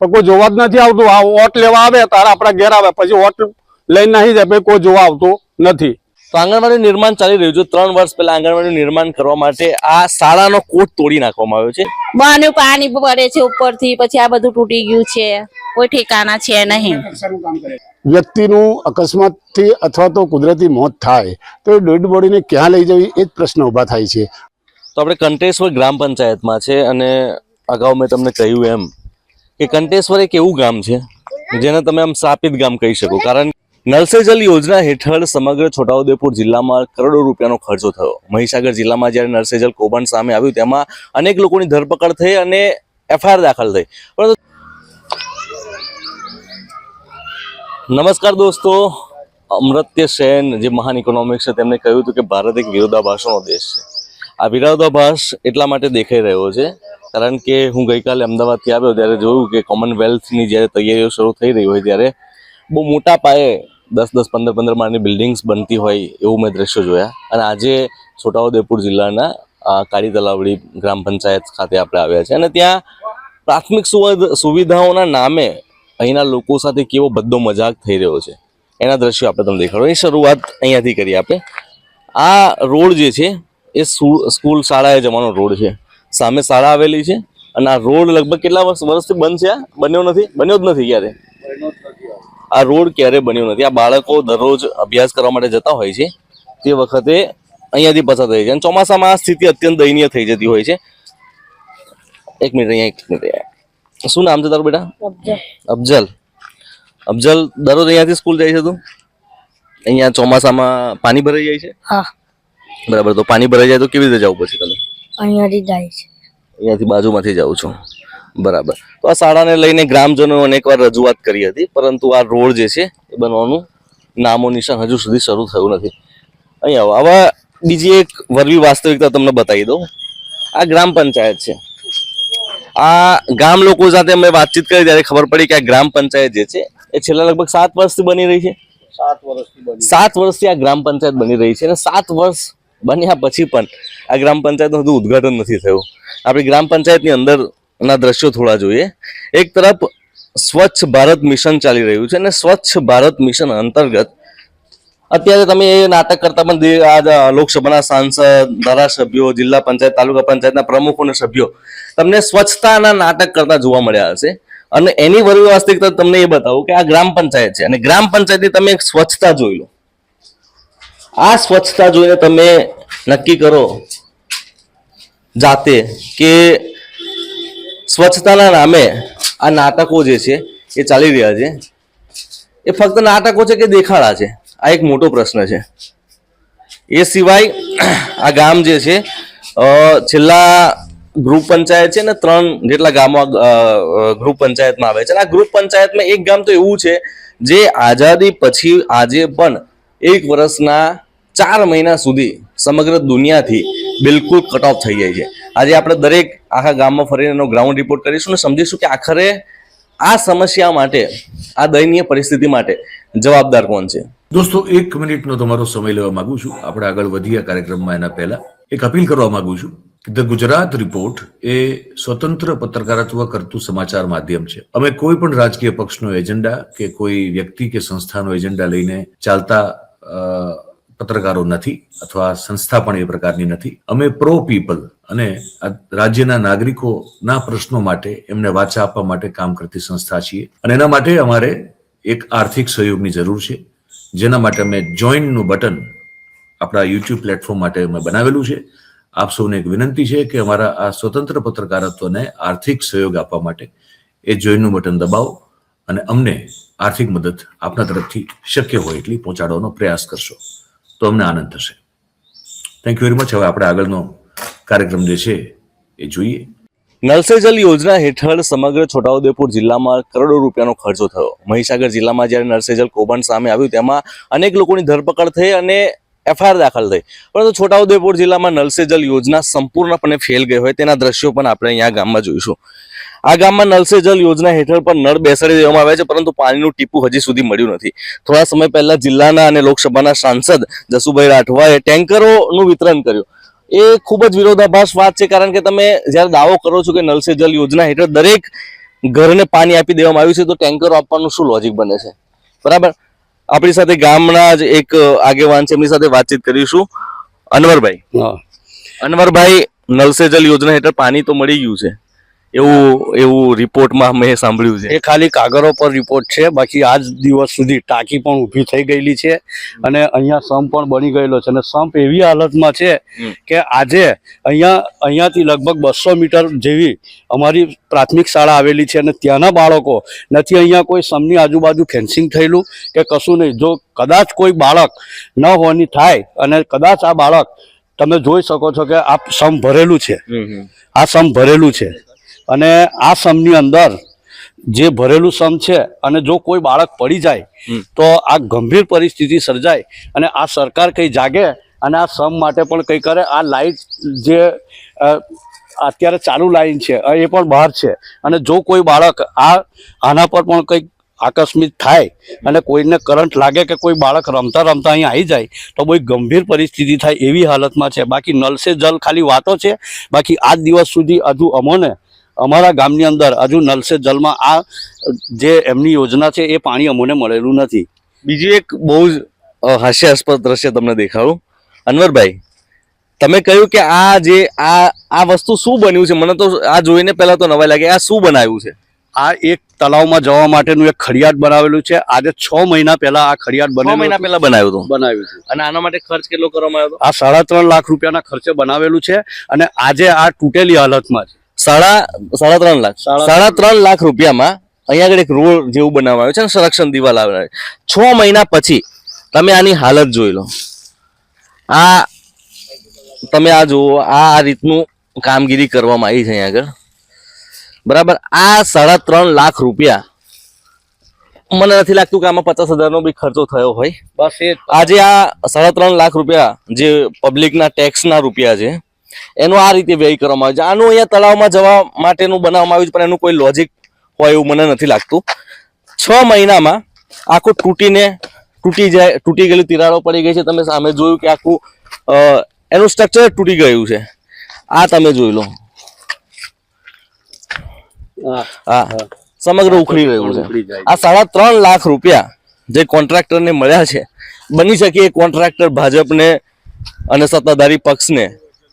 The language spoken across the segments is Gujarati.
પણ કોઈ જોવા જ નથી આવતું. આ વોટ લેવા આવે તારા આપણા ઘેર આવે. પછી વોટ લઈને નાહી જાય પછી કોઈ જોવા આવતું નથી. તો આંગણવાડી નિર્માણ ચાલી રહ્યું છે. ત્રણ વર્ષ પહેલા આંગણવાડી નિર્માણ કરવા માટે આ શાળાનો કોટ તોડી નાખવામાં આવ્યો છે. માનું પાણી પડે છે ઉપરથી પછી આ બધું તૂટી ગયું છે. કોઈ ઠેકાના છે નહીં. વ્યક્તિનું અકસ્માતથી અથવા તો કુદરતી મોત થાય તો એ ડેડ બોડીને ક્યાં લઈ જવી એ જ પ્રશ્ન ઊભા થાય છે. તો આપણે કંટેશ્વર ગ્રામ પંચાયતમાં છે અને અગાઉ મેં તમને કહ્યું એમ કે કંટેશ્વર એક એવું ગામ છે, જેને તમે આમ સ્થાપિત ગામ કહી શકો. કારણ નલ સે જલ યોજના હેઠળ સમગ્ર છોટાઉદેપુર જિલ્લામાં કરોડો રૂપિયાનો ખર્ચો થયો. મહીસાગર જિલ્લામાં જ્યારે નલ સે જલ કૌભાંડ સામે આવ્યું, તેમાં અનેક લોકોની ધરપકડ થઈ અને એફઆઈઆર દાખલ થઈ. પરંતુ નમસ્કાર દોસ્તો, અમૃત્ય સેન, જે મહાન ઇકોનોમિક્સ છે, તેમણે કહ્યું હતું કે ભારત એક વિરોધાભાસનો દેશ છે. આ વિરોધાભાસ એટલા માટે દેખાઈ રહ્યો છે કારણ કે હું ગઈકાલે અમદાવાદથી આવ્યો ત્યારે જોયું કે કોમનવેલ્થની જ્યારે તૈયારીઓ શરૂ થઈ રહી હોય ત્યારે બહુ મોટા પાયે દસ દસ, પંદર પંદર માળની બિલ્ડિંગ્સ બનતી હોય એવું મેં દ્રશ્યો જોયા. અને આજે છોટાઉદેપુર જિલ્લાના કાળી તલાવડી ગ્રામ પંચાયત ખાતે આપણે આવ્યા છે. અને ત્યાં પ્રાથમિક સુવિધ- સુવિધાઓના નામે અહીંના લોકો સાથે કેવો બધો મજાક થઈ રહ્યો છે. એના દ્રશ્યો આપણે તમને દેખાડો. એ શરૂઆત અહીંયાથી કરીએ આપણે. આ રોડ જે છે, એ સ્કૂલ શાળાએ જવાનો રોડ છે. સામે શાળા આવેલી છે અને આ રોડ લગભગ કેટલા વર્ષ વર્ષથી બંધ છે? બન્યો નથી? બન્યો જ નથી ક્યારે? આ રોડ ક્યારે બન્યો નથી? આ બાળકો દરરોજ અભ્યાસ કરવા માટે જતા હોય છે. તે વખતે અહીંયાથી પસાર થઈ છે. અને ચોમાસામાં આ સ્થિતિ અત્યંત દયનીય થઈ જતી હોય છે. એક મિનિટ અહીંયા એક મિનિટ શું નામ છે તારું બેટા? અફજલ અફજલ દરરોજ અહીંયાથી સ્કૂલ જાય છે તું? અહીંયા ચોમાસામાં પાણી ભરાઈ જાય છે? બરાબર તો પાણી ભરાઈ જાય તો કેવી રીતે જવું પછી તમે? અહીંયાથી જાય છે. અહીંયાથી બાજુમાંથી જાઉં છું. બરાબર. તો આ શાળાને લઈને ગ્રામજનો અનેકવાર રજૂઆત કરી હતી પરંતુ આ રોડ જે છે એ બનવાનું નામો નિશાન હજુ સુધી શરૂ થયું નથી. અહીંયા આવો. હવે બીજી એક વરવી વાસ્તવિકતા તમને બતાવી દઉં. આ ગ્રામ પંચાયત છે. આ ગામ લોકો સાથે અમે વાતચીત કરી ત્યારે ખબર પડી કે આ ગ્રામ પંચાયત જે છે એ છેલ્લા લગભગ સાત વર્ષથી બની રહી છે. સાત વર્ષથી આ ગ્રામ પંચાયત બની રહી છે અને સાત વર્ષ બન્યા પછી પણ આ ગ્રામ પંચાયતનું હજુ ઉદ્ઘાટન નથી થયું. આપણી ગ્રામ પંચાયતની અંદરના દ્રશ્યો થોડા જોઈએ. એક તરફ સ્વચ્છ ભારત મિશન ચાલી રહ્યું છે અને સ્વચ્છ ભારત મિશન અંતર્ગત અત્યારે તમે એ નાટક કરતા પણ આ લોકસભાના સાંસદ, ધારાસભ્યો, જિલ્લા પંચાયત, તાલુકા પંચાયતના પ્રમુખો અને સભ્યો તમને સ્વચ્છતાના નાટક કરતા જોવા મળ્યા હશે. અને એની વાસ્તવિકતા તમને એ બતાવું કે આ ગ્રામ પંચાયત છે. અને ગ્રામ પંચાયતની તમે એક સ્વચ્છતા જોઈ લો. આ સ્વચ્છતા જોઈને તમે નક્કી કરો જાતે કે સ્વચ્છતાના નામે આ નાટકો જે છે એ ચાલી રહ્યા છે. એ ફક્ત નાટકો છે કે દેખાડા છે? આ એક મોટો પ્રશ્ન છે. એ સિવાય આ ગામ જે છે છેલ્લા ગ્રુપ પંચાયત છે ને ત્રણ જેટલા ગામો ગ્રુપ પંચાયતમાં આવે છે. આ ગ્રુપ પંચાયતમાં એક ગામ તો એવું છે, જે આઝાદી પછી આજે પણ એક વર્ષના ચાર મહિના સુધી સમગ્ર દુનિયાથી બિલકુલ કટ ઓફ થઈ જાય છે. આજે આપણે દરેક આખા ગામમાં ફરીને એનો ગ્રાઉન્ડ રિપોર્ટ કરીશું અને સમજીશું કે આખરે આ સમસ્યા માટે, આ દયનીય પરિસ્થિતિ માટે જવાબદાર કોણ છે? દોસ્તો, એક મિનિટનો તમારો સમય લેવા માંગુ છું. આપણે આગળ વધીએ આ કાર્યક્રમમાં એના પહેલા. એક અપીલ કરવા માંગુ છું ધ ગુજરાત રિપોર્ટ એ સ્વતંત્ર પત્રકારત્વ કરતું સમાચાર માધ્યમ છે. અમે કોઈ પણ રાજકીય પક્ષનો એજન્ડા કે કોઈ વ્યક્તિ કે સંસ્થાનો એજન્ડા લઈને ચાલતા પત્રકારો નથી અથવા સંસ્થા પણ એ પ્રકારની નથી. અમે પ્રો પીપલ અને રાજ્યના નાગરિકોના પ્રશ્નો માટે એમને વાચા આપવા માટે કામ કરતી સંસ્થા છીએ. અને એના માટે અમારે એક આર્થિક સહયોગની જરૂર છે. જેના માટે અમે જોઈનનું બટન આપણા યુટ્યુબ પ્લેટફોર્મ માટે અમે બનાવેલું છે. આપ સૌને એક વિનંતી છે કે અમારા આ સ્વતંત્ર પત્રકારત્વને આર્થિક સહયોગ આપવા માટે એ જોઈનનું બટન દબાવો અને અમને આર્થિક મદદ આપના તરફથી શક્ય હોય એટલી પહોંચાડવાનો પ્રયાસ કરશો. તો અમને આનંદ થશે. થેન્ક યુ વેરી મચ હવે આપણે આગળનો કાર્યક્રમ જે છે એ જોઈએ. નલ સે જલ યોજના હેઠળ સમગ્ર છોટાઉદેપુર જિલ્લામાં કરોડો રૂપિયાનો ખર્ચો થયો. મહીસાગર જિલ્લામાં જ્યારે નલ જલ કૌભાંડ સામે આવ્યું, તેમાં અનેક લોકોની ધરપકડ થઈ અને એફઆઈઆર દાખલ થઈ. પરંતુ છોટાઉદેપુર જિલ્લામાં નલ સે જલ યોજના સંપૂર્ણપણે ફેલ ગઈ હોય તેના દ્રશ્યો પણ આપણે અહીંયા ગામમાં જોઈશું. આ ગામમાં નલસે જલ યોજના હેઠળ પણ નળ બેસાડી દેવામાં આવે છે પરંતુ પાણીનું ટીપું હજી સુધી મળ્યું નથી. થોડા સમય પહેલા જિલ્લાના અને લોકસભાના સાંસદ જસુભાઈ રાઠવાએ ટેન્કરોનું વિતરણ કર્યું. એ ખૂબ જ વિરોધાભાસ વાત છે કારણ કે તમે જ્યારે દાવો કરો છો કે નલ સે જલ યોજના હેઠળ દરેક ઘરને પાણી આપી દેવામાં આવ્યું છે તો ટેન્કરો આપવાનું શું લોજિક બને છે? બરાબર? આપણી સાથે ગામના જ એક આગેવાન છે એમની સાથે વાતચીત કરીશું. અનવરભાઈ. હા. અનવરભાઈ નલ સે જલ યોજના હેઠળ પાણી તો મળી ગયું છે. એવું એવું રિપોર્ટમાં મેં સાંભળ્યું છે. એ ખાલી કાગળો પર રિપોર્ટ છે. બાકી આજ દિવસ સુધી ટાંકી પણ ઊભી થઈ ગયેલી છે અને અહીંયા સંપ પણ બની ગયેલો છે. અને સંપ એવી હાલતમાં છે કે આજે અહીંયા અહીંયાથી લગભગ બસો મીટર જેવી અમારી પ્રાથમિક શાળા આવેલી છે અને ત્યાંના બાળકો નથી અહીંયા કોઈ સમની આજુબાજુ ફેન્સિંગ થયેલું કે કશું નહીં. જો કદાચ કોઈ બાળક ન હોવાની થાય અને કદાચ આ બાળક તમે જોઈ શકો છો કે આ સમ ભરેલું છે. આ સમ ભરેલું છે. અને આ સમની અંદર જે ભરેલું સમ છે અને જો કોઈ બાળક પડી જાય તો આ ગંભીર પરિસ્થિતિ સર્જાય અને આ સરકાર કંઈ જાગે અને આ સમ માટે પણ કંઈ કરે. આ લાઈટ જે અત્યારે ચાલુ લાઈન છે એ પણ બહાર છે. અને જો કોઈ બાળક આ આના પર પણ કંઈક આકસ્મિક થાય અને કોઈને કરંટ લાગે કે કોઈ બાળક રમતા રમતા અહીં આવી જાય તો બહુ ગંભીર પરિસ્થિતિ થાય એવી હાલતમાં છે. બાકી નલસે જલ ખાલી વાતો છે. બાકી આજ દિવસ સુધી હજુ અમોને અમારા ગામની અંદર હજુ નલ સે જલમાં આ જે એમની યોજના છે એ પાણી અમને મળેલું નથી. બીજું એક બહુ જ હાસ્યાસ્પદ દ્રશ્ય તમને દેખાડું. અનવરભાઈ તમે કહ્યું કે આ જે આ આ વસ્તુ શું બન્યું છે? મને તો આ જોઈને પહેલા તો નવાઈ લાગે. આ શું બનાવ્યું છે? આ એક તળાવમાં જવા માટેનું એક ખડિયાટ બનાવેલું છે. આજે છ મહિના પહેલા આ ખડિયાટ બને મહિના પહેલા બનાવ્યું હતું? બનાવ્યું છે. અને આના માટે ખર્ચ કેટલો કરવામાં આવ્યો આ સાડા ત્રણ લાખ રૂપિયાના ખર્ચે બનાવેલું છે અને આજે આ તૂટેલી હાલતમાં છે. સાડા સાડા ત્રણ લાખ. સાડા ત્રણ લાખ રૂપિયામાં અહીંયા આગળ એક રોડ જેવું બનાવવામાં આવ્યું છે સંરક્ષણ દિવાલ આવે છ. મહિના પછી તમે આની હાલત જોઈ લો. આ તમે આ જુઓ આ આ રીતનું કામગીરી કરવામાં આવી છે અહીંયા આગળ. બરાબર આ સાડા ત્રણ લાખ રૂપિયા મને નથી લાગતું કે આમાં પચાસ હજારનો બી ખર્ચો થયો હોય. બસ એ આજે આ સાડા ત્રણ લાખ રૂપિયા જે પબ્લિકના ટેક્સના રૂપિયા છે એનો આ રીતે વ્યય કરવામાં આવે છે. આનું અહીંયા તળાવમાં જવા માટેનું બનાવવામાં આવ્યું છે પણ એનું કોઈ લોજિક હોય એવું મને નથી લાગતું. છ મહિનામાં આખું તૂટીને તૂટી જાય તૂટી ગયેલી તિરાડો પડી ગઈ છે. તમે સામે જોયું કે આખું એનું સ્ટ્રક્ચર તૂટી ગયું છે. આ તમે જોઈ લો. હા. સમગ્ર ઉખડી રહ્યું છે. આ સાડા ત્રણ લાખ રૂપિયા જે કોન્ટ્રાક્ટરને મળ્યા છે બની શકે એ કોન્ટ્રાક્ટર ભાજપને અને સત્તાધારી પક્ષને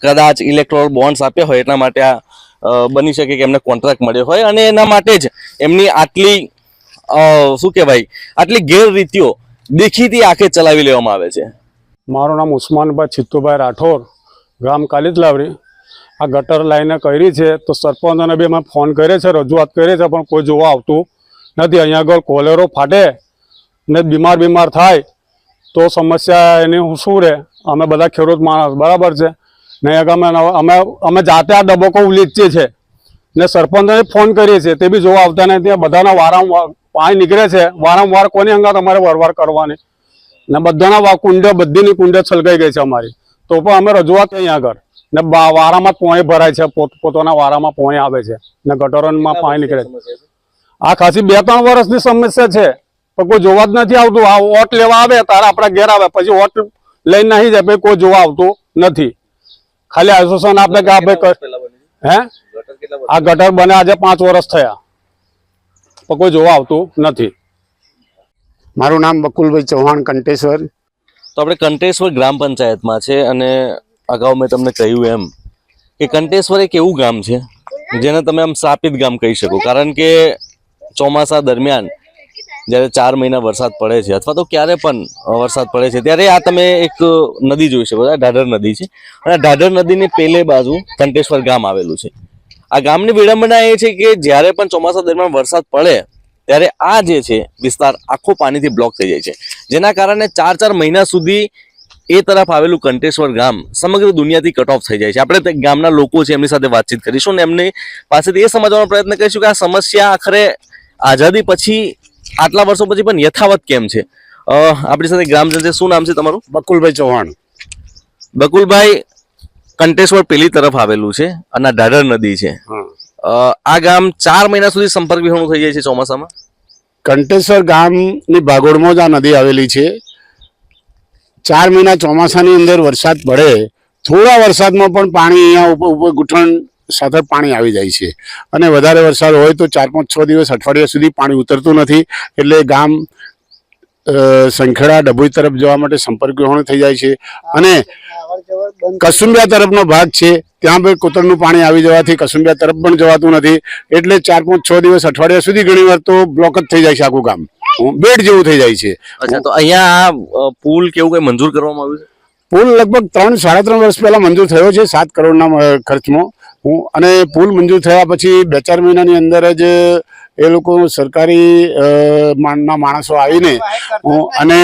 કદાચ ઇલેક્ટ્રોલ બોન્ડ્સ આપ્યા હોય એટલા માટે આ બની શકે કે એમને કોન્ટ્રાક્ટ મળ્યો હોય અને એના માટે જ એમની આટલી શું કહેવાય, આટલી ગેરરીતિઓ દેખીતી આંખે ચલાવી લેવામાં આવે છે. મારું નામ ઉસ્માનભાઈ છિત્તુભાઈ રાઠોડ ગામ કાલિતલાવરી આ ગટર લાઈને કરી છે તો સરપંચને બી અમે ફોન કર્યો છે, રજૂઆત કરી છે, પણ કોઈ જોવા આવતું નથી. અહીંયા આગળ કોલેરો ફાટે ને બીમાર બીમાર થાય તો સમસ્યા એની શું રહે? અમે બધા ખેડૂત માણસ, બરાબર છે. ને આગળ અમે અમે અમે જાતે આ ડબકો ઉલીચીએ છીએ ને સરપંચને ફોન કરીએ છીએ તે બી જોવા આવતા નથી બધાના વારંવાર પાણી નીકળે છે. વારંવાર કોની અંગાત અમારે વરવાર કરવાની. ને બધાના કુંડે બધીની કુંડે છલકાઈ ગઈ છે અમારી. તો પણ અમે રજૂઆત અહીંયા આગળ. ને વારામાં પોણી ભરાય છે પોત પોતાના વારામાં પોણી આવે છે. ને ગટરોમાં પાણી નીકળે છે. આ ખાસી બે ત્રણ વર્ષની સમસ્યા છે. પણ કોઈ જોવા જ નથી આવતું. આ વોટ લેવા આવે તારે આપણા ઘેર આવે. પછી વોટ લઈને નહીં જાય કોઈ જોવા આવતું નથી. ખાલી આશ્વાસન આપે કે આપણે હે? આ ગટર બને આજે પાંચ વર્ષ થયા. પણ કોઈ જોવા આવતું નથી. મારું નામ બકુલભાઈ ચૌહાણ કંટેશ્વર. તો આપણે કંટેશ્વર ગ્રામ પંચાયતમાં છે અને અગાઉ મેં તમને કહ્યું એમ કે કંટેશ્વર એક એવું ગામ છે જેને તમે આમ સાપિત ગામ કહી શકો. કારણ કે ચોમાસા દરમિયાન જ્યારે ચાર મહિના વરસાદ પડે છે, અથવા તો ક્યારે પણ વરસાદ પડે છે, ત્યારે આ તમે એક નદી જોઈ શકો છો ઢાઢર નદી છે. અને ઢાઢર નદીની પેલે બાજુ કંટેશ્વર ગામ આવેલું છે. આ ગામની વિડંબના એ છે કે જ્યારે પણ ચોમાસા દરમિયાન વરસાદ પડે, ત્યારે આ જે છે, વિસ્તાર આખો પાણીથી બ્લોક થઈ જાય છે. જેના કારણે ચાર ચાર મહિના સુધી એ તરફ આવેલું કંટેશ્વર ગામ સમગ્ર દુનિયાથી કટ ઓફ થઈ જાય છે. આપણે ગામના લોકો છે, એમની સાથે વાતચીત કરીશું અને એમની પાસેથી એ સમજવાનો પ્રયત્ન કરીશું કે આ સમસ્યા આખરે આઝાદી પછી આટલા વર્ષો પછી પણ યથાવત કેમ છે? આપણી સાથે ગ્રામજન છે શું નામ છે તમારું? બકુલભાઈ ચૌહાણ. બકુલભાઈ કંટેશ્વર પેલી તરફ આવેલું છે અને ઢાઢર નદી છે. આ ગામ ચાર મહિના સુધી સંપર્ક વિહોણું થઈ જાય છે ચોમાસામાં? કંટેશ્વર ગામની ભાગોળમાં જ આ નદી આવેલી છે. ચાર મહિના ચોમાસાની અંદર વરસાદ પડે થોડા વરસાદમાં પણ પાણી અહીંયા ઉપર ઉપર ઘૂંટણ સાથે પાણી આવી જાય છે. અને વધારે વરસાદ હોય તો ચાર પાંચ છ દિવસ અઠવાડિયા સુધી પાણી ઉતરતું નથી. એટલે ગામ સંખેડા ડભોઈ તરફ જવા માટે સંપર્ક વિહોણું થઈ જાય છે. અને કસુંબિયા તરફનો ભાગ છે. ત્યાં પણ કોતરનું પાણી આવી જવાથી કસુંબિયા તરફ પણ જવાતું નથી. એટલે ચાર પાંચ છ દિવસ અઠવાડિયા સુધી ઘણી વાર તો બ્લોક જ થઈ જાય છે આખું ગામ. બેડ જેવું થઈ જાય છે. અચ્છા તો અહીંયા પુલ કેવું કઈ મંજૂર કરવામાં આવ્યું છે? પુલ લગભગ ત્રણ સાડા ત્રણ વર્ષ પહેલા મંજૂર થયો છે સાત કરોડના ખર્ચમાં. હું અને પુલ મંજૂર થયા પછી બે ચાર મહિનાની અંદર જ એ લોકો સરકારી ના માણસો આવીને અને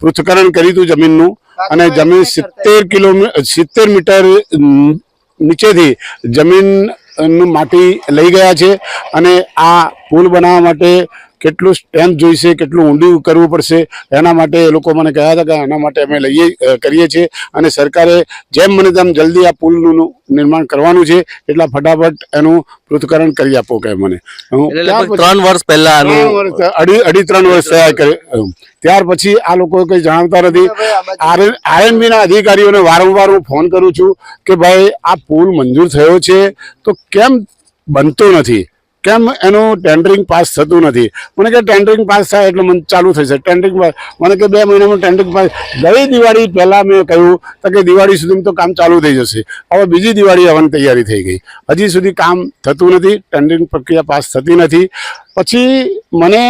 પૃથ્થકરણ કર્યું હતું જમીનનું. અને જમીન સિત્તેર કિલોમીટર સિત્તેર મીટર નીચેથી જમીનનું માટી લઈ ગયા છે. અને આ પુલ બનાવવા માટે કેટલું સ્ટેમ્પ જોઈશે કેટલું ઊંડું કરવું પડશે એના માટે એ લોકો મને કહ્યા હતા કે એના માટે અમે લઈએ કરીએ છીએ. અને સરકારે જેમ મને તેમ જલ્દી આ પુલનું નિર્માણ કરવાનું છે એટલા ફટાફટ એનું પૃથ્થકરણ કરી આપો કે મને. ત્રણ વર્ષ પહેલા અઢી અઢી ત્રણ વર્ષ થયા ત્યાર પછી આ લોકો કઈ જણાવતા નથી. આરએનબી ના અધિકારીઓને વારંવાર હું ફોન કરું છું કે ભાઈ આ પુલ મંજૂર થયો છે તો કેમ બનતો નથી? કેમ એનું ટેન્ડરિંગ પાસ થતું નથી? મને કે ટેન્ડરિંગ પાસ થાય એટલે મને ચાલુ થઈ છે ટેન્ડરિંગ પાસ મને કે બે મહિનામાં ટેન્ડરિંગ પાસ ગઈ દિવાળી પહેલાં મેં કહ્યું તો કે દિવાળી સુધીમાં તો કામ ચાલુ થઈ જશે. હવે બીજી દિવાળી આવવાની તૈયારી થઈ ગઈ. હજી સુધી કામ થતું નથી ટેન્ડરિંગ પ્રક્રિયા પાસ થતી નથી. પછી મને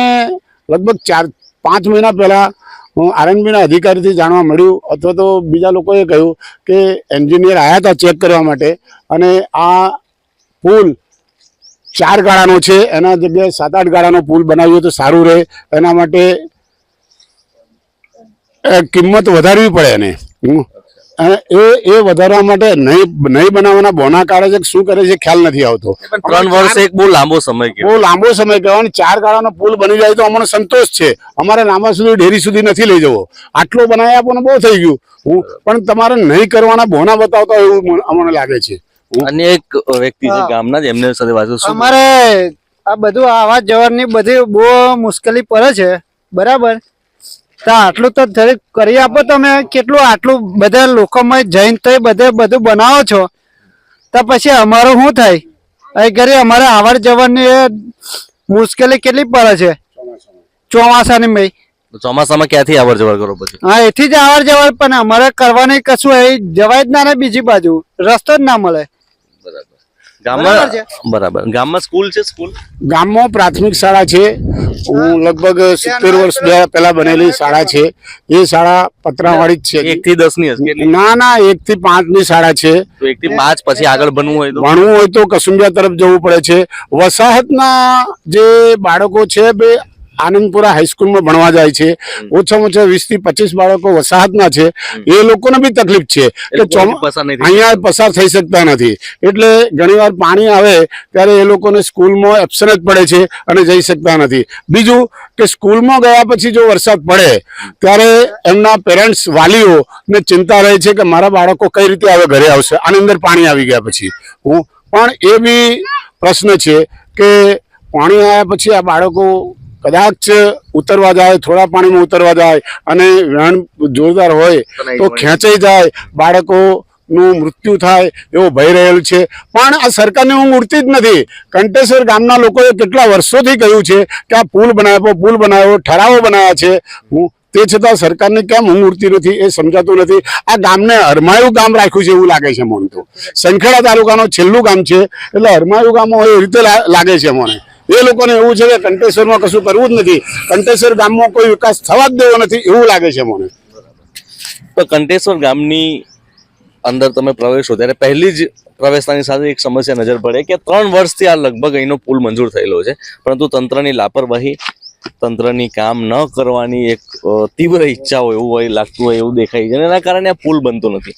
લગભગ ચાર, પાંચ મહિના પહેલાં હું આરએનબીના અધિકારીથી જાણવા મળ્યું અથવા તો બીજા લોકોએ કહ્યું કે એન્જિનિયર આવ્યા હતા ચેક કરવા માટે અને આ પુલ ચાર ગાળાનો છે એના જગ્યાએ સાત આઠ ગાળાનો પુલ બનાવ્યો તો સારું રહે. એના માટે કિંમત વધારવી પડે એને. એ એ વધારવા માટે નહીં નહીં બનાવવાના બોના કાઢે છે શું કરે છે ખ્યાલ નથી આવતો. ત્રણ વર્ષ એક બહુ લાંબો સમય બહુ લાંબો સમય કહેવાય ચાર ગાળાનો પુલ બની જાય તો અમને સંતોષ છે. અમારે લાંબા સુધી ડેરી સુધી નથી લઈ જવો. આટલો બનાવી આપો ને બહુ થઈ ગયું. હું પણ તમારે નહીં કરવાના બોના બતાવતા હોય એવું અમને લાગે છે. અન્ય એક વ્યક્તિ છે ગામના જ એમને સાથે વાત અમારે આ બધું આવા જવાની બધી બહુ મુશ્કેલી પડે છે. બરાબર? તો આટલું તો કરી આપો તમે કેટલું આટલું બધા લોકોમાં જઈને તો બધે બધું બનાવો છો. તો પછી અમારું શું થાય? અહીં ઘરે અમારે આવર જવાની મુશ્કેલી કેટલી પડે છે? ચોમાસાની મેં ચોમાસામાં ક્યાંથી આવર જવર કરો પછી? હા એથી જ આવર જવર પણ અમારે કરવાની કશું એ જવાય જ ના ને બીજી બાજુ. રસ્તો જ ના મળે. બરાબર. ગામમાં સ્કૂલ છે સ્કૂલ? ગામમાં પ્રાથમિક શાળા છે. હું લગભગ સિત્તેર વર્ષ પહેલા બનેલી શાળા છે. એ શાળા પતરાવાળી જ એક છે થી દસની ના ના એક થી પાંચની શાળા છે. એક થી પાંચ પછી આગળ ભણવું હોય તો? ભણવું હોય તો કસુંબિયા તરફ જવું પડે છે. વસાહતના જે બાળકો છે બે આનંદપુરા હાઈસ્કૂલમાં ભણવા જાય છે. ઓછામાં ઓછા વીસથી પચીસ બાળકો વસાહતના છે. એ લોકોને બી તકલીફ છે. એટલે અહીંયા પસાર થઈ શકતા નથી. એટલે ઘણીવાર પાણી આવે ત્યારે એ લોકોને સ્કૂલમાં એબસન જ પડે છે અને જઈ શકતા નથી. બીજું કે સ્કૂલમાં ગયા પછી જો વરસાદ પડે ત્યારે એમના પેરેન્ટ્સ વાલીઓ ને ચિંતા રહે છે કે મારા બાળકો કઈ રીતે હવે ઘરે આવશે? આની અંદર પાણી આવી ગયા પછી. હું પણ એ બી પ્રશ્ન છે કે પાણી આવ્યા પછી આ બાળકો કદાચ ઉતરવા જાય થોડા પાણીમાં ઉતરવા જાય અને વહેણ જોરદાર હોય તો ખેંચાઈ જાય બાળકો નું મૃત્યુ થાય એવો ભય રહેલ છે. પણ આ સરકારની હું ઉડતી જ નથી. કંટેશ્વર ગામના લોકોએ કેટલા વર્ષોથી કહ્યું છે કે આ પુલ બનાવ્યો પુલ બનાવ્યો ઠરાવો બનાવ્યા છે. હું તે છતાં સરકારને કેમ હું ઉડતી નથી એ સમજાતું નથી. આ ગામને હરમાયું ગામ રાખ્યું છે એવું લાગે છે મને તો. સંખેડા તાલુકાનું છેલ્લું ગામ છે. એટલે હરમાયું ગામ હોય એ રીતે લાગે છે મને. એ લોકોને એવું છે કે કંટેશ્વરમાં કશું કરવું જ નથી. કંટેશ્વર ગામમાં કોઈ વિકાસ થવા જ દેવો નથી એવું લાગે છે મને. તો કંટેશ્વર ગામની અંદર તમે પ્રવેશો ત્યારે પહેલી જ પ્રવેશતાની સાથે એક સમસ્યા નજર પડે કે ત્રણ વર્ષથી આ લગભગ અહીંનો પુલ મંજૂર થયેલો છે. પરંતુ તંત્રની લાપરવાહી, તંત્રની કામ ન કરવાની એક તીવ્ર ઈચ્છા હોય એવું હોય, લાગતું હોય એવું દેખાય છે અને એના કારણે આ પુલ બનતો નથી.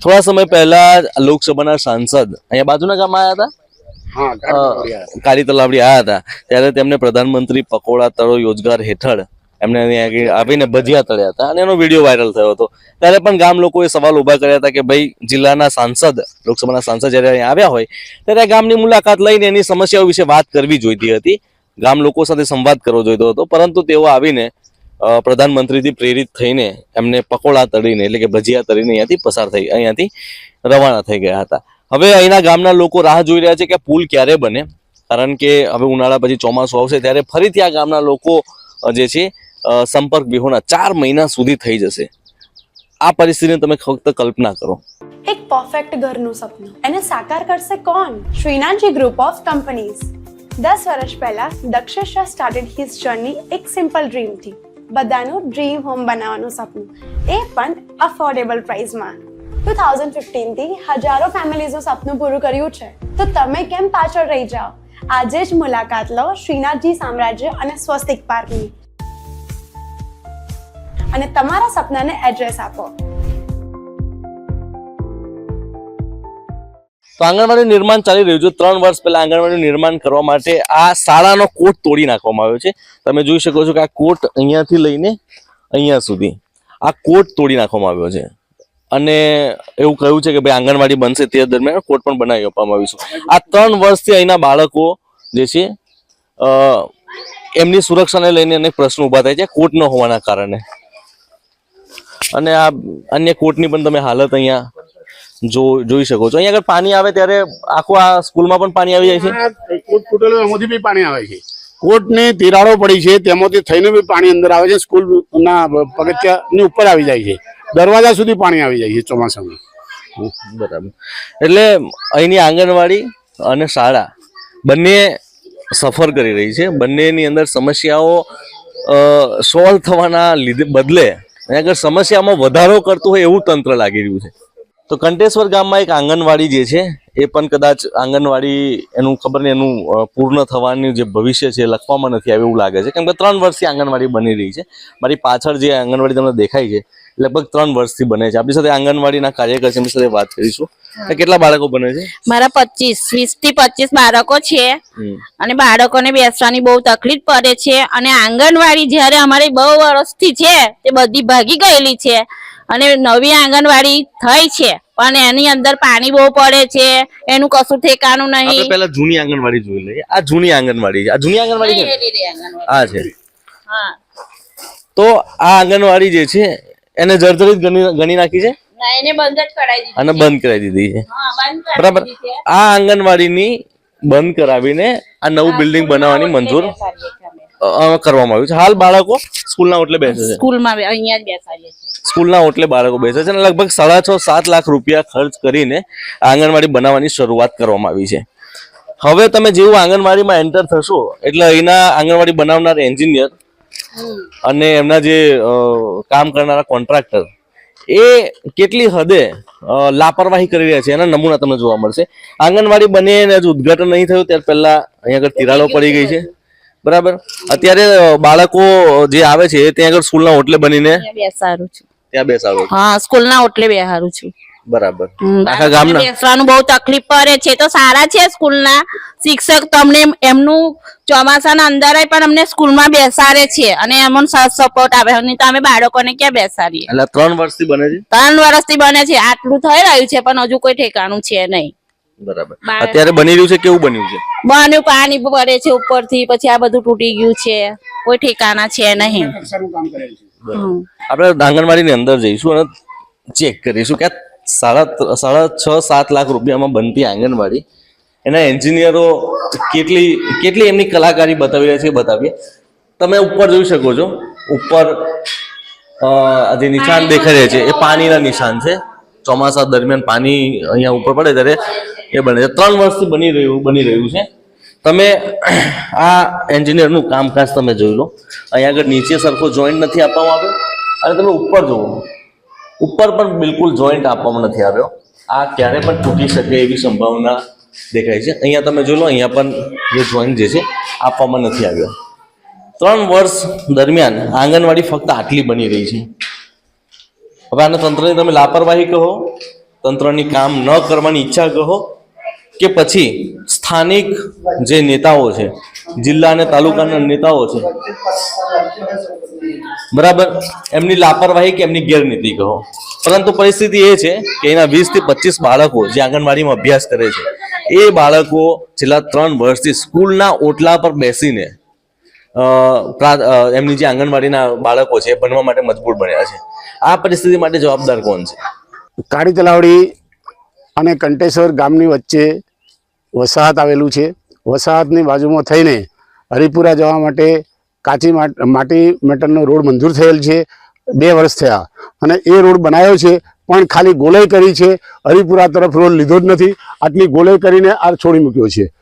થોડા સમય પહેલા લોકસભાના સાંસદ અહીંયા બાજુના ગામમાં આવ્યા હતા? કાળી તલાવડી આવ્યા હતા. ત્યારે તેમને પ્રધાનમંત્રી પકોડા તળો યોજગાર હેઠળ એમને અહીંયા આવીને ભજીયા તળ્યા હતા. અને એનો વીડિયો વાયરલ થયો હતો. ત્યારે પણ ગામ લોકોએ સવાલ ઊભા કર્યા હતા કે ભાઈ જિલ્લાના સાંસદ લોકસભાના સાંસદ જ્યારે અહીંયા આવ્યા હોય ત્યારે આ ગામની મુલાકાત લઈને એની સમસ્યાઓ વિશે વાત કરવી જોઈતી હતી. ગામ લોકો સાથે સંવાદ કરવો જોઈતો હતો. પરંતુ તેઓ આવીને પ્રધાનમંત્રીથી પ્રેરિત થઈને એમને પકોડા તળીને એટલે કે ભજીયા તળીને અહીંયાથી પસાર થઈ અહીંયાથી રવાના થઈ ગયા હતા. હવે અહીંના ગામના લોકો રાહ જોઈ રહ્યા છે કે પુલ ક્યારે બને, કારણ કે હવે ઉનાળા પછી ચોમાસું આવશે ત્યારે ફરીથી આ ગામના લોકો જે છે સંપર્ક વિહોના ચાર મહિના સુધી થઈ જશે. આ પરિસ્થિતિની તમે ફક્ત કલ્પના કરો. એક પરફેક્ટ ઘરનું સપનું. એને સાકાર કરશે કોણ? શ્રીનાથજી ગ્રુપ ઓફ કંપનીઝ દસ વર્ષ પહેલા દક્ષેશ્વર સ્ટાર્ટેડ હિઝ જર્ની એક સિમ્પલ ડ્રીમથી બધાનું ડ્રીમ હોમ બનાવવાનું સપનું. એ પણ અફોર્ડેબલ પ્રાઇસમાં ટુ થાઉઝન્ડ હજારો ફેમિલીઝનું સપનું પૂરું કર્યું છે. તો તમે કેમ પાછળ રહી જાઓ? આજે જ મુલાકાત લો શ્રીનાથજી સામ્રાજ્ય અને સ્વસ્તિક પાર્કની. અને તમારા સપનાને એડ્રેસ આપો. તો આંગણવાડી નિર્માણ ચાલી રહ્યું છે. ત્રણ વર્ષ પહેલા આંગણવાડી નિર્માણ કરવા માટે આ શાળાનો કોટ તોડી નાખવામાં આવ્યો છે. તમે જોઈ શકો છો કે આ કોટ અહીંયાથી લઈને અહીંયા સુધી આ કોટ તોડી નાખવામાં આવ્યો છે. અને એવું કહ્યું છે કે ભાઈ આંગણવાડી બનશે તે દરમિયાન કોર્ટ પણ બનાવી આપવામાં આવીશું. આ ત્રણ વર્ષથી અહીંના બાળકો જે છે એમની સુરક્ષાને લઈને અનેક પ્રશ્નો ઊભા થાય છે કોર્ટ ન હોવાના કારણે. અને આ અન્ય કોર્ટની પણ તમે હાલત અહીંયા જો, જોઈ શકો છો. અહીંયા આગળ પાણી આવે ત્યારે આખું આ સ્કૂલમાં પણ પાણી આવી જાય છે? પાણી આવે છે. કોટની તિરાડો પડી છે, તેમાંથી થઈને બી પાણી અંદર આવે છે, સ્કૂલના પગથિયાની ઉપર આવી જાય છે. દરવાજા સુધી પાણી આવી જાય છે ચોમાસામાં. બરાબર. એટલે અહીંની આંગણવાડી અને શાળા બંને સફર કરી રહી છે. બંનેની અંદર સમસ્યાઓ સોલ્વ થવાના લીધે બદલે આગળ સમસ્યામાં વધારો કરતું હોય એવું તંત્ર લાગી રહ્યું છે. તો કંટેશ્વર ગામમાં એક આંગણવાડી જે છે, એ પણ કદાચ આંગણવાડી એનું ખબર નહીં, એનું પૂર્ણ થવાનું જે ભવિષ્ય છે લખવામાં નથી આવ્યું એવું લાગે છે. કેમ કે ત્રણ વર્ષથી આંગણવાડી બની રહી છે. મારી પાછળ જે આંગણવાડી તમને દેખાય છે લગભગ ત્રણ વર્ષથી બને છે. આપણી સાથે આંગણવાડીના કાર્યકર છે એમની સાથે વાત કરીશું. કેટલા બાળકો બને છે? મારા પચીસ વીસથી પચીસ બાળકો છે. અને બાળકોને બેસવાની બહુ તકલીફ પડે છે. અને આંગણવાડી જયારે અમારી બહુ વર્ષથી છે તે બધી ભાગી ગયેલી છે. અને નવી આંગણવાડી થઈ છે પણ એની અંદર પાણી બહુ પડે છે. એનું કશું ઠેકાણું આપણે નહીં પેલા જૂની આંગણવાડી જોઈ લઈએ. આ જૂની આંગણવાડી છે. આ જૂની આંગણવાડી છે આ છે. હા. તો આ આંગણવાડી જે છે એને જર્જરિત ગણી નાખી છે? એને બંધ જ કરાવી દીધી અને બંધ કરાવી દીધી છે. બરાબર. આ આંગણવાડીની બંધ કરાવીને આ નવું બિલ્ડિંગ બનાવવાની મંજૂર કરવામાં આવ્યું છે. હાલ બાળકો સ્કૂલના ઓટલે બેસે છે. સ્કૂલમાં અહીંયા જ બેસાડીએ છીએ. સ્કૂલના ઓટલે બાળકો બેસે છે અને લગભગ સાડા છ સાત લાખ રૂપિયા ખર્ચ કરીને આંગણવાડી બનાવવાની શરૂઆત કરવામાં આવી છે. હવે તમે જેવું આંગણવાડીમાં એન્ટર થશો એટલે અહીંના આંગણવાડી બનાવનાર એન્જિનિયર અને એમના જે કામ કરનારા કોન્ટ્રાક્ટર એ કેટલી હદે લાપરવાહી કરી રહ્યા છે એના નમૂના તમને જોવા મળશે. આંગણવાડી બની એને હજુ ઉદઘાટન નહીં થયું ત્યાર પહેલા અહીંયા આગળ તિરાડો પડી ગઈ છે. બરાબર? અત્યારે બાળકો જે આવે છે ત્યાં આગળ સ્કૂલના ઓટલે બનીને બેસાડું છું. ત્યાં બે સારું હા સ્કૂલના ઓટલે બેહારું છું. બરાબર. આખા ગામના. બેસવાનું બહુ તકલીફ પડે છે. તો સારા છે સ્કૂલના શિક્ષક તમને એમનું ચોમાસાના અંદર પણ અમને સ્કૂલમાં બેસાડે છે અને એમનો સાથ સપોર્ટ આવે નહીં તો અમે બાળકોને ક્યાં બેસાડીએ? એટલે ત્રણ વર્ષથી બને છે? ત્રણ વર્ષથી બને છે. આટલું થઈ રહ્યું છે પણ હજુ કોઈ ઠેકાણું છે નહીં. બરાબર. અત્યારે બની રહ્યું છે કેવું બન્યું છે? બન્યું પાણી પડે છે ઉપરથી પછી આ બધું તૂટી ગયું છે. કોઈ ઠેકાણા છે નહીં. આપણે આંગણવાડીની અંદર જઈશું અને ચેક કરીશું કે સાડા સાડા છ સાત લાખ રૂપિયામાં બનતી આંગણવાડી. એના એન્જિનિયરો કેટલી કેટલી એમની કલાકારી બતાવી રહ્યા છે એ બતાવીએ. તમે ઉપર જોઈ શકો છો. ઉપર જે નિશાન દેખાઈ રહ્યા છે. એ પાણીના નિશાન છે. ચોમાસા દરમિયાન પાણી અહીંયા ઉપર પડે ત્યારે એ બને છે. ત્રણ વર્ષથી બની રહ્યું બની રહ્યું છે. તમે આ એન્જિનિયરનું કામકાજ તમે જોઈ લો. અહીંયા આગળ નીચે સરખો જોઈન્ટ નથી આપવામાં આવ્યો. અને તમે ઉપર જુઓ. ઉપર પણ બિલકુલ જોઈન્ટ આપવામાં નથી આવ્યો. આ ક્યારે પણ તૂટી શકે એવી સંભાવના દેખાય છે. અહીંયા તમે જોઈ લો, અહીંયા પણ જે જોઈન્ટ જે છે, આપવામાં નથી આવ્યો. ત્રણ વર્ષ દરમિયાન આંગણવાડી ફક્ત આટલી બની રહી છે. હવે આને તંત્રની તમે લાપરવાહી કહો, તંત્રની કામ ન કરવાની ઈચ્છા કહો, કે પછી સ્થાનિક જે નેતાઓ છે જિલ્લા અને તાલુકાના નેતાઓ છે. બરાબર? એમની લાપરવાહી કે એમની ગેરનીતિ કહો. પરંતુ પરિસ્થિતિ એ છે કે એના વીસથી પચીસ બાળકો જે આંગણવાડીમાં અભ્યાસ કરે છે, એ બાળકો છેલ્લા ત્રણ વર્ષથી સ્કૂલના ઓટલા પર બેસીને એમની જે આંગણવાડીના બાળકો છે ભણવા માટે મજબૂર બન્યા છે. આ પરિસ્થિતિ માટે જવાબદાર કોણ છે? કાળી તલાવડી અને કંટેશ્વર ગામની વચ્ચે વસાહત આવેલું છે. વસાહતની બાજુમાં થઈને હરિપુરા જવા માટે કાચી માટ- માટી મેટલનો રોડ મંજૂર થયેલ છે. બે વર્ષ થયા અને એ રોડ બનાવ્યો છે, પણ ખાલી ગોલાઈ કરી છે. હરિપુરા તરફ રોડ લીધો જ નથી. આટલી ગોલાઈ કરીને આ છોડી મૂક્યો છે.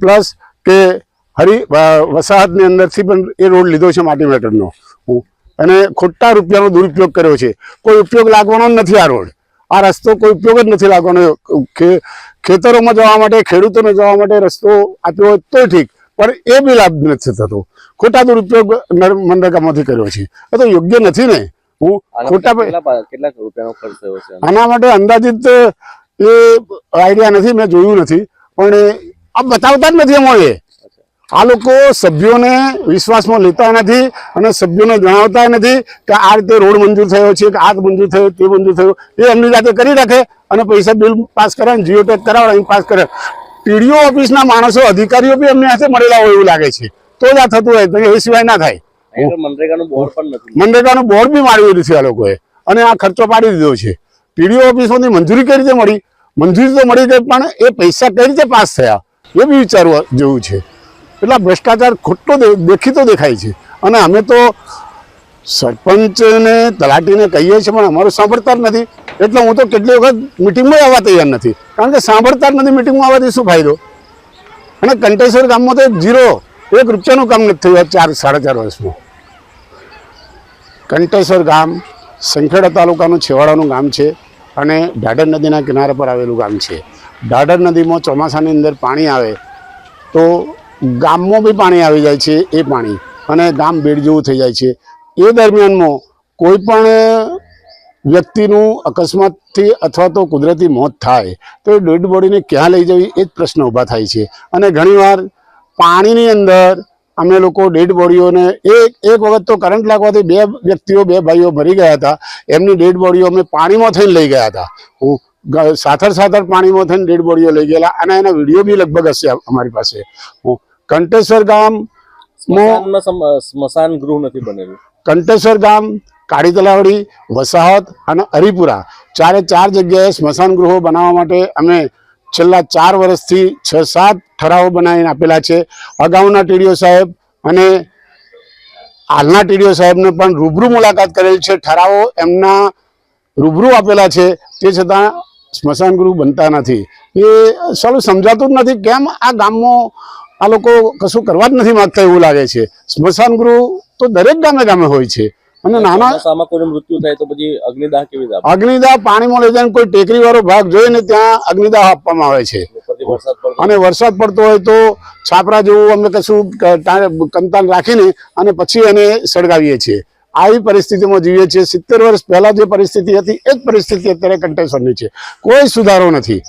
પ્લસ કે હરિ વસાહતની અંદરથી પણ એ રોડ લીધો છે માટી મેટરનો. હું અને ખોટા રૂપિયાનો દુરુપયોગ કર્યો છે. કોઈ ઉપયોગ લાગવાનો જ નથી આ રોડ. આ રસ્તો કોઈ ઉપયોગ જ નથી લાગવાનો. ખેતરોમાં જવા માટે ખેડૂતોને જવા માટે રસ્તો આપ્યો હોય તો ઠીક પણ એ બી લાભ નથી થતો. ખોટા દુરુપયોગ નર- મનરેગામાંથી કર્યો છે. એ તો યોગ્ય નથી ને. હું ખોટા કેટલા રૂપિયાનો ખર્ચ થયો છે? આના માટે અંદાજિત એ આઈડિયા નથી મેં જોયું નથી પણ આ બતાવતા જ નથી અમારે આ લોકો સભ્યોને વિશ્વાસમાં લેતા નથી અને સભ્યોને જણાવતા નથી કે આ રીતે રોડ મંજૂર થયો છે કે આ મંજૂર થયો તે મંજૂર થયો. એ એમની જાતે કરી રાખે અને પૈસા બિલ પાસ કરે ને જીઓ ટેક અહીં પાસ કરે. ટીડીઓ ઓફિસના માણસો અધિકારીઓ બી એમની હાથે મળેલા હોય એવું લાગે છે. તો જ આ થતું હોય એ સિવાય ના થાય. મનરેગાનું બોર્ડ પણ નથી. મનરેગાનું બોર્ડ બી માર્યું નથી આ લોકોએ. અને આ ખર્ચો પાડી દીધો છે. પીડીઓ ઓફિસમાંથી મંજૂરી કઈ રીતે મળી? મંજૂરી તો મળી ગઈ પણ એ પૈસા કઈ રીતે પાસ થયા? એ બી વિચારવા જેવું છે. એટલે ભ્રષ્ટાચાર ખોટો દેખીતો દેખાય છે. અને અમે તો સરપંચને તલાટીને કહીએ છીએ, પણ અમારું સાંભળતા જ નથી. એટલે હું તો કેટલી વખત મિટિંગમાં આવવા તૈયાર નથી. કારણ કે સાંભળતા જ નથી, મિટિંગમાં આવવાથી શું ફાયદો? અને કંટેશ્વર ગામમાં તો ઝીરો, એક રૂપિયાનું કામ નથી થયું ચાર, સાડા ચાર વર્ષમાં. કંટેશ્વર ગામ સંખેડા તાલુકાનું છેવાડાનું ગામ છે અને ઢાઢર નદીના કિનારા પર આવેલું ગામ છે. ઢાઢર નદીમાં ચોમાસાની અંદર પાણી આવે તો ગામમાં બી પાણી આવી જાય છે, એ પાણી. અને ગામ બેડ જેવું થઈ જાય છે. એ દરમિયાનમાં કોઈ પણ વ્યક્તિનું અકસ્માતથી અથવા તો કુદરતી મોત થાય, તો એ ડેડ બોડીને ક્યાં લઈ જવી એ જ પ્રશ્ન ઊભા થાય છે. અને ઘણીવાર પાણીની અંદર અમે લોકો ડેડ બોડીઓને એક એક વખત તો કરંટ લાગવાથી બે વ્યક્તિઓ, બે ભાઈઓ મરી ગયા હતા. એમની ડેડ બોડીઓ અમે પાણીમાં થઈને લઈ ગયા હતા. હું સાથર સાથળ પાણીમાં થઈને ડેડ બોડીઓ લઈ ગયેલા. અને એના વીડિયો બી લગભગ હશે અમારી પાસે. હું કંટેશ્વર ગામ સ્મશાન ગૃહ નથી બનેલું. કંટેશ્વર ગામ કાળી તલાવડી વસાહત અને હરિપુરા. ચારે ચાર જગ્યાએ સ્મશાન ગૃહો બનાવવા માટે અમે છેલ્લા ચાર વર્ષથી છ સાત ઠરાવો બનાવીને આપેલા છે. અગાઉના ટીડીઓ સાહેબ અને હાલના ટીડીઓ સાહેબને પણ રૂબરૂ મુલાકાત કરેલ છે. ઠરાવો એમના રૂબરૂ આપેલા છે. તે છતાં સ્મશાન ગૃહ બનતા નથી. એ સારું સમજાતું જ નથી કેમ આ ગામમાં આ લોકો કશું કરવા જ નથી માગતા એવું લાગે છે. સ્મશાન ગૃહ તો દરેક ગામે ગામે હોય છે. અને નાના મૃત્યુ થાય તો પછી અગ્નિદાહ કેવી અગ્નિદાહ પાણીમાં લઈ જાય કોઈ ટેકરી વાળો ભાગ જોઈને ત્યાં અગ્નિદાહ આપવામાં આવે છે. અને વરસાદ પડતો હોય તો છાપરા જેવું અમે કશું કંતાન રાખીને અને પછી એને સળગાવીએ છીએ. આવી પરિસ્થિતિમાં જીવીએ છીએ. સિત્તેર વર્ષ પહેલા જે પરિસ્થિતિ હતી એ જ પરિસ્થિતિ અત્યારે કંટેશ્વરની છે. કોઈ સુધારો નથી.